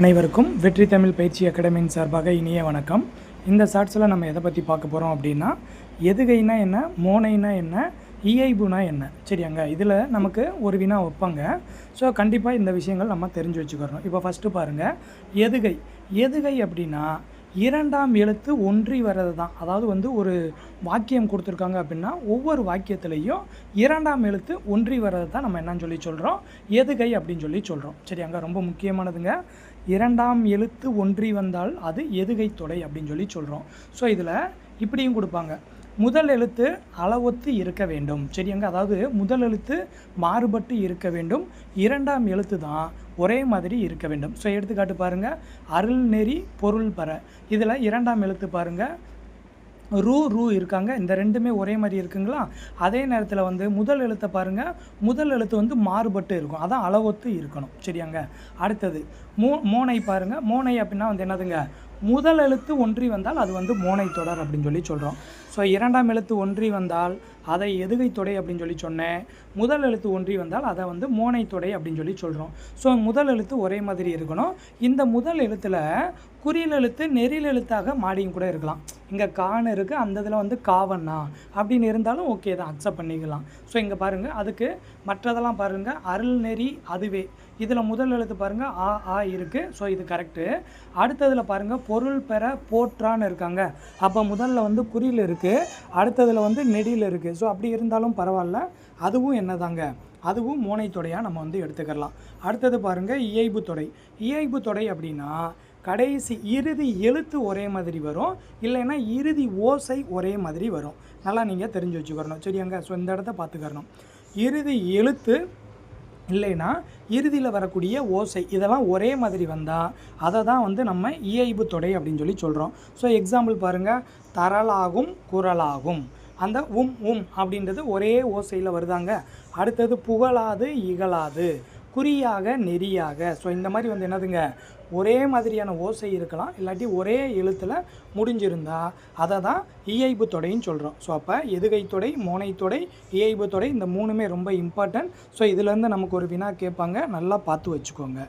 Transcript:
அனைவருக்கும் வெற்றி தமிழ் பயிற்சி அகாடமியின் சார்பாக இனிய வணக்கம். இந்த ஷார்ட்ஸில் நம்ம எதை பற்றி பார்க்க போகிறோம் அப்படின்னா எதுகைனா என்ன மோனைனா என்ன இயைபுனா என்ன? சரியாங்க? இதில் நமக்கு ஒரு வினா வைப்பாங்க ஸோ கண்டிப்பாக இந்த விஷயங்கள் நம்ம தெரிஞ்சு வச்சுக்கிறோம் இப்போ ஃபஸ்ட்டு பாருங்கள் எதுகை. எதுகை அப்படின்னா இரண்டாம் எழுத்து ஒன்றி வர்றது தான். அதாவது வந்து ஒரு வாக்கியம் கொடுத்துருக்காங்க அப்படின்னா ஒவ்வொரு வாக்கியத்துலேயும் இரண்டாம் எழுத்து ஒன்றி வர்றது தான் நம்ம என்னன்னு சொல்லி சொல்கிறோம் எதுகை அப்படின்னு சொல்லி சொல்கிறோம் சரியாங்க? ரொம்ப முக்கியமானதுங்க. இரண்டாம் எழுத்து ஒன்றி வந்தால் அது எதுகை தொடை அப்படின்னு சொல்லி சொல்கிறோம் ஸோ இதில் இப்படியும் கொடுப்பாங்க. முதல் எழுத்து அளவொத்து இருக்க வேண்டும். சரியாங்க அதாவது முதல் எழுத்து மாறுபட்டு இருக்க வேண்டும். இரண்டாம் எழுத்து தான் ஒரே மாதிரி இருக்க வேண்டும். ஸோ எடுத்துக்காட்டு பாருங்கள் அருள் நெறி பொருள் பெற. இதில் இரண்டாம் எழுத்து பாருங்கள் ரூ ரூ இருக்காங்க. இந்த ரெண்டுமே ஒரே மாதிரி இருக்குங்களா? அதே நேரத்தில் வந்து முதல் எழுத்தை பாருங்கள் முதல் எழுத்து வந்து மாறுபட்டு இருக்கும். அதான் அளவொத்து இருக்கணும். சரியாங்க? அடுத்தது மோ மோனை பாருங்கள் மோனை அப்படின்னா வந்து என்னதுங்க? முதல் எழுத்து ஒன்றி வந்தால் அது வந்து மோனை தொடர் அப்படின்னு சொல்லி சொல்கிறோம் ஸோ இரண்டாம் எழுத்து ஒன்றி வந்தால் அதை எதுகை தொடை அப்படின்னு சொல்லி சொன்னேன். முதல் எழுத்து ஒன்றி வந்தால் அதை வந்து மோனை தொடை அப்படின்னு சொல்லி சொல்கிறோம் ஸோ முதல் எழுத்து ஒரே மாதிரி இருக்கணும். இந்த முதல் எழுத்தில் குறியில் எழுத்து நெறியில் எழுத்தாக மாடியும் கூட இருக்கலாம். இங்கே கான்னு இருக்குது அந்த இதில் வந்து காவண்ணா அப்படின்னு இருந்தாலும் ஓகே தான் அக்செப்ட் பண்ணிக்கலாம். ஸோ இங்கே பாருங்கள் அதுக்கு மற்றதெல்லாம் பாருங்கள் அருள் நெறி அதுவே. இதில் முதல் எழுத்து பாருங்கள் ஆ ஆ இருக்குது ஸோ இது கரெக்டு அடுத்ததில் பாருங்கள் பொருள் பெற போற்றான்னு இருக்காங்க. அப்போ முதல்ல வந்து குறியில் இருக்குது அடுத்ததில் வந்து நெடியில் இருக்குது ஸோ அப்படி இருந்தாலும் பரவாயில்ல. அதுவும் என்னதாங்க? அதுவும் மோனை நம்ம வந்து எடுத்துக்கலாம் அடுத்தது பாருங்கள் இயைபு தொடை. இயைபு தொடை அப்படின்னா கடைசி இறுதி எழுத்து ஒரே மாதிரி வரும். இல்லைன்னா இறுதி ஓசை ஒரே மாதிரி வரும். நல்லா நீங்கள் தெரிஞ்சு வச்சுக்கிறணும். சரியாங்க? ஸோ இந்த இடத்த பார்த்துக்கறணும். இறுதி எழுத்து இல்லைன்னா இறுதியில் வரக்கூடிய ஓசை இதெல்லாம் ஒரே மாதிரி வந்தால் அதை தான் வந்து நம்ம இயைபு தொடை அப்படின்னு சொல்லி சொல்கிறோம் ஸோ எக்ஸாம்பிள் பாருங்கள் தரலாகும் குரலாகும். அந்த உம் உம் அப்படின்றது ஒரே ஓசையில் வருதாங்க. அடுத்தது புகழாது இகழாது. குறியாக நெறியாக. ஸோ இந்த மாதிரி வந்து என்னதுங்க? ஒரே மாதிரியான ஓசை இருக்கலாம் இல்லாட்டி ஒரே எழுத்தில் முடிஞ்சிருந்தால் அதை தான் இயைபு தொடைன்னு சொல்கிறோம் ஸோ அப்போ எதுகை தொடை மோனை தொடை இயைபு தொடை இந்த மூணுமே ரொம்ப இம்பார்ட்டன்ட் ஸோ இதுலேருந்து நமக்கு ஒரு வினா கேட்பாங்க. நல்லா பார்த்து வச்சுக்கோங்க.